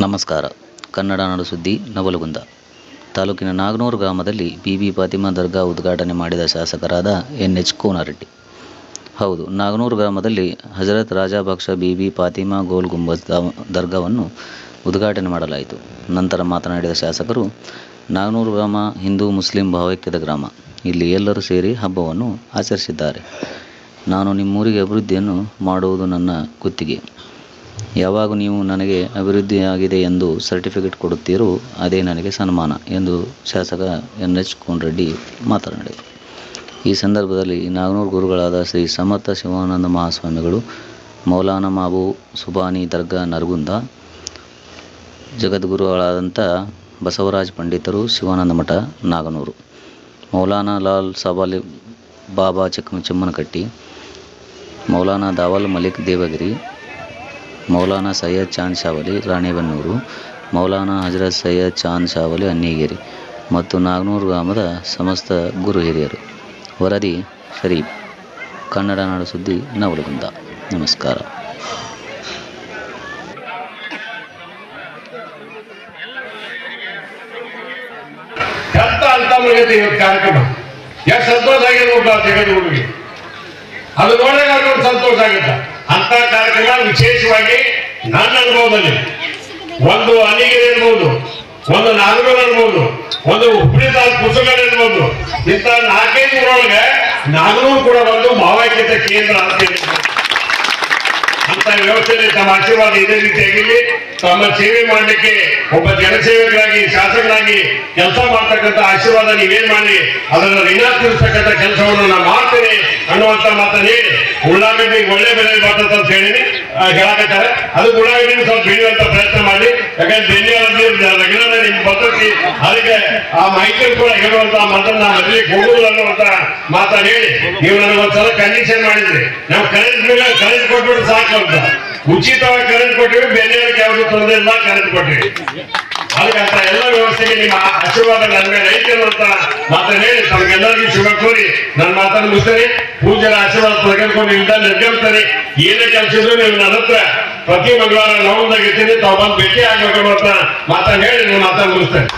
ನಮಸ್ಕಾರ. ಕನ್ನಡ ನಾಡು ಸುದ್ದಿ, ನವಲಗುಂದ. ತಾಲೂಕಿನ ನಾಗನೂರು ಗ್ರಾಮದಲ್ಲಿ ಬಿಬಿ ಫಾತಿಮಾ ದರ್ಗಾ ಉದ್ಘಾಟನೆ ಮಾಡಿದ ಶಾಸಕರಾದ ಎನ್ ಎಚ್ ಕೋನರೆಡ್ಡಿ. ಹೌದು, ನಾಗನೂರು ಗ್ರಾಮದಲ್ಲಿ ಹಜರತ್ ರಾಜಾಭಕ್ಷ ಬಿಬಿ ಫಾತಿಮಾ ಗೋಲ್ ಗುಂಬಜ್ ದರ್ಗಾವನ್ನು ಉದ್ಘಾಟನೆ ಮಾಡಲಾಯಿತು. ನಂತರ ಮಾತನಾಡಿದ ಶಾಸಕರು, ನಾಗನೂರು ಗ್ರಾಮ ಹಿಂದೂ ಮುಸ್ಲಿಂ ಭಾವೈಕ್ಯದ ಗ್ರಾಮ. ಇಲ್ಲಿ ಎಲ್ಲರೂ ಸೇರಿ ಹಬ್ಬವನ್ನು ಆಚರಿಸಿದ್ದಾರೆ. ನಾನು ನಿಮ್ಮೂರಿಗೆ ಅಭಿವೃದ್ಧಿಯನ್ನು ಮಾಡುವುದು ನನ್ನ ಗುತ್ತಿಗೆ ಯಾವಾಗ ನೀವು ನನಗೆ ಅಭಿವೃದ್ಧಿಯಾಗಿದೆ ಎಂದು ಸರ್ಟಿಫಿಕೇಟ್ ಕೊಡುತ್ತೀರೋ ಅದೇ ನನಗೆ ಸನ್ಮಾನ ಎಂದು ಶಾಸಕ ಎನ್ ಎಚ್ ಕೋನರೆಡ್ಡಿ ಮಾತನಾಡಿದರು. ಈ ಸಂದರ್ಭದಲ್ಲಿ ನಾಗನೂರು ಗುರುಗಳಾದ ಶ್ರೀ ಸಮರ್ಥ ಶಿವಾನಂದ ಮಹಾಸ್ವಾಮಿಗಳು, ಮೌಲಾನಾ ಮಾಬು, ಸುಬಾನಿ ದರ್ಗಾ ನರಗುಂದ, ಜಗದ್ಗುರುಗಳಾದಂಥ ಬಸವರಾಜ ಪಂಡಿತರು, ಶಿವಾನಂದ ಮಠ ನಾಗನೂರು, ಮೌಲಾನಾ ಲಾಲ್ ಸಬಾಲಿ ಬಾಬಾ ಚಿಕ್ಕ ಚಿಮ್ಮನಕಟ್ಟಿ ಮೌಲಾನಾ ದಾವಲ್ ಮಲಿಕ್ ದೇವಗಿರಿ ಮೌಲಾನಾ ಸೈಯದ್ ಚಾಂದ್ ಶಾವಲಿ, ರಾಣೆಬೆನ್ನೂರು. ಮೌಲಾನಾ ಹಜರತ್ ಸೈಯದ್ ಚಾಂದ್ ಶಾವಲಿ, ಅನ್ನಿಗೇರಿ ಮತ್ತು ನಾಗನೂರು ಗ್ರಾಮದ ಸಮಸ್ತ ಗುರು ಹಿರಿಯರು. ವರದಿ ಶರೀಫ್. ಕನ್ನಡ ನಾಡು ಸುದ್ದಿ, ನವಲಗುಂದ. ನಮಸ್ಕಾರ. ಕಾರ್ಯಕ್ರಮ ಎಷ್ಟು ಸಂತೋಷ ಅದು ಸಂತೋಷ ಆಗುತ್ತೆ ಅಂತ ಕಾರ್ಯಕ್ರಮ ವಿಶೇಷವಾಗಿ ನನ್ನ ಅನುಭವದಲ್ಲಿ. ಒಂದು ಅನಿಗಿರಿ ಇರ್ಬೋದು ಒಂದು ನಾಗರೂರು ಅನ್ಬೋದು, ಒಂದು ಹುಬ್ಬಳ್ಳಿ ತಾಲೂಕು ಕುಸುಗಲ್ ಇರ್ಬೋದು ಇಂಥ ನಾಲ್ಕೈದು ಊರೊಳಗೆ ನಾಗರೂರು ಕೂಡ ಒಂದು ಮಾವೈಕ್ಯತೆ ಕೇಂದ್ರ ಅಂತ ವ್ಯವಸ್ಥೆಯಲ್ಲಿ ತಮ್ಮ ಆಶೀರ್ವಾದ ಇದೇ ರೀತಿಯಾಗಿರಲಿ ತಮ್ಮ ಸೇವೆ ಮಾಡಲಿಕ್ಕೆ ಒಬ್ಬ ಜನಸೇವಕರಾಗಿ, ಶಾಸಕರಾಗಿ ಕೆಲಸ ಮಾಡ್ತಕ್ಕಂಥ ಆಶೀರ್ವಾದ ನೀವೇನ್ ಮಾಡಿ, ಅದನ್ನು ಋಣ ತೀರಿಸ್ತಕ್ಕಂಥ ಕೆಲಸವನ್ನು ನಾನು ಮಾಡ್ತೇನೆ ಅನ್ನುವಂತ ಮಾತನ್ನ ಹೇಳಿ ಒಳ್ಳೆ ಬೆಲೆ ಬರ್ತದೆ ಅಂತ ಹೇಳಿ ಹೇಳಕತ್ತಾರೆ. ಅದು ಉಳ್ಳಾಗಡ್ಡಿ ಸ್ವಲ್ಪ ಬೆಳೆಯುವಂತ ಪ್ರಯತ್ನ ಮಾಡಿ, ಯಾಕಂದ್ರೆ ಬೆಳೆಯುವ ರಗಡ ನಿಮ್ ಪದ್ಧತಿ ಅದಕ್ಕೆ ಆ ಮಾಹಿತಿ ಕೂಡ ಹೇಳುವಂತ ಮಾತನ್ನ ಮದುವೆ ಹೋಗುದು ಅನ್ನುವಂತ ಮಾತನ್ನ ಹೇಳಿ. ನೀವು ನನಗೆ ಒಂದ್ಸಲ ಕಂಡೀಷನ್ ಮಾಡಿದ್ರಿ. ನಾವು ಕರೆಂಟ್ ಮೇಲೆ ಕರೆಂಟ್ ಕೊಟ್ಬಿಟ್ಟು ಸಾಕು ಅಂತ. ಉಚಿತವಾಗಿ ಕರೆಂಟ್ ಕೊಟ್ಟಿವಿ, ಬೇರೆಯವ್ರಿಗೆ ಯಾವ್ದು ತೊಂದರೆ ಇಲ್ಲ ಕರೆಂಟ್ ಕೊಟ್ಟಿವಿ. ಅದಕ್ಕಂತ ಎಲ್ಲ ವ್ಯವಸ್ಥೆಗೆ ನಿಮ್ಮ ಆಶೀರ್ವಾದ ನನ್ನ ಮೇಲೆ ಅನ್ನುವಂತ ಮಾತನ್ನ ಹೇಳಿ, ತಮಗೆಲ್ಲರಿಗೂ ಶುಭ ಕೋರಿ. ನನ್ನ ಮಾತನ್ನು ಮುಗಿಸ್ತೇನೆ ಪೂಜೆ ಆಶೀರ್ವಾದ ತೆಗೆದುಕೊಂಡು ಇಲ್ದ ನಿರ್ಗಮಿಸ್ತಾರೆ. ಏನೇ ಕೆಲಸ ಇದ್ರು ನೀವು ನನ್ನ ಹತ್ರ ಪ್ರತಿ ಮಂಗಳವಾರ ಇರ್ತೀನಿ. ತಾವು ಬಂದು ಭೇಟಿ ಆಗ್ಬೇಕು ಅಂತ ಮಾತನ್ನು ಹೇಳಿ ನನ್ನ ಮಾತನ್ನು ಮುಗಿಸ್ತೇನೆ